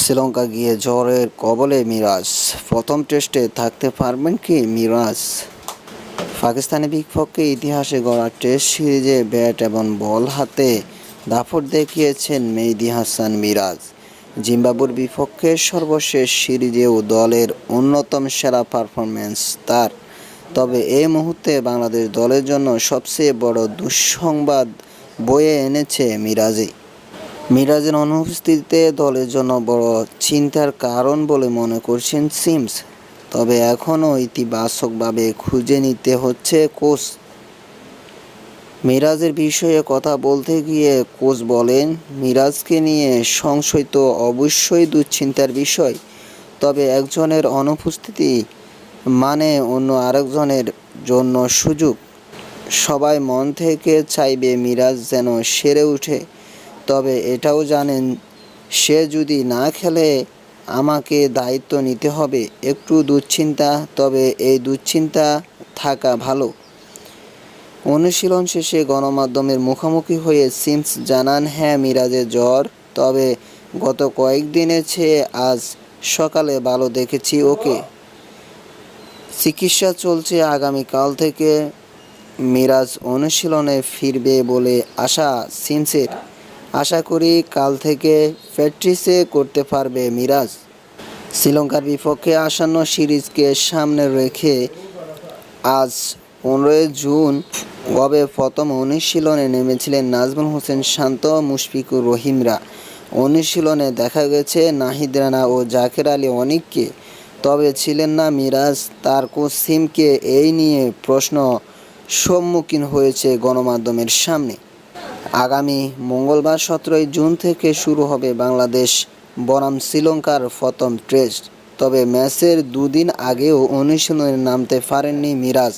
শ্রীলঙ্কা গিয়ে জ্বরের কবলে মিরাজ। প্রথম টেস্টে থাকতে পারবেন কি মিরাজ? পাকিস্তানি বিপক্ষে ইতিহাসে গড়া টেস্ট সিরিজে ব্যাট এবং বল হাতে দাপট দেখিয়েছেন মেহেদী হাসান মিরাজ। জিম্বাবুর বিপক্ষে সর্বশেষ সিরিজেও দলের অন্যতম সেরা পারফরম্যান্স তার। তবে এই মুহূর্তে বাংলাদেশ দলের জন্য সবচেয়ে বড় দুঃসংবাদ বয়ে এনেছে মিরাজই। মিরাজের অনুপস্থিতিতে দলের জন্য বড় চিন্তার কারণ বলে মনে করছেন সিমস, তবে এখনও ইতিবাচকভাবে খুঁজে নিতে হচ্ছে কোচ। মিরাজের বিষয়ে কথা বলতে গিয়ে কোচ বলেন, মিরাজকে নিয়ে সংশয় তো অবশ্যই দুশ্চিন্তার বিষয়, তবে একজনের অনুপস্থিতি মানে অন্য আরেকজনের জন্য সুযোগ। সবাই মন থেকে চাইবে মিরাজ যেন সেরে ওঠে তবে এটাও জানেন, সে যদি না খেলে আমাকে দায়িত্ব নিতে হবে, একটু দুশ্চিন্তা, তবে এই দুশ্চিন্তা থাকা ভালো। অনুশীলন শেষে গণমাধ্যমের মুখোমুখি হয়ে সিমস জানান হ্যাঁ মিরাজের জ্বর, তবে গত কয়েকদিনের চেয়ে আজ সকালে ভালো দেখেছি ওকে। চিকিৎসা চলছে, আগামীকাল থেকে মিরাজ অনুশীলনে ফিরবে বলে আশা সিমসের। আশা করি কাল থেকে প্র্যাকটিসে করতে পারবে মিরাজ। শ্রীলঙ্কার বিপক্ষে আসন্ন সিরিজকে সামনে রেখে আজ পনেরোই জুন গবে প্রথম অনুশীলনে নেমেছিলেন নাজমুল হোসেন শান্ত, মুশফিকুর রহিমরা। অনুশীলনে দেখা গেছে নাহিদ রানা ও জাকের আলী অনিককে। তবে ছিলেন না মিরাজ, তার কোচ সিমকে এই নিয়ে প্রশ্ন সম্মুখীন হয়েছে গণমাধ্যমের সামনে। আগামী মঙ্গলবার সতেরোই জুন থেকে শুরু হবে বাংলাদেশ বনাম শ্রীলঙ্কার প্রথম টেস্ট। তবে ম্যাচের দুদিন আগেও অনুশীলনে নামতে পারেননি মিরাজ।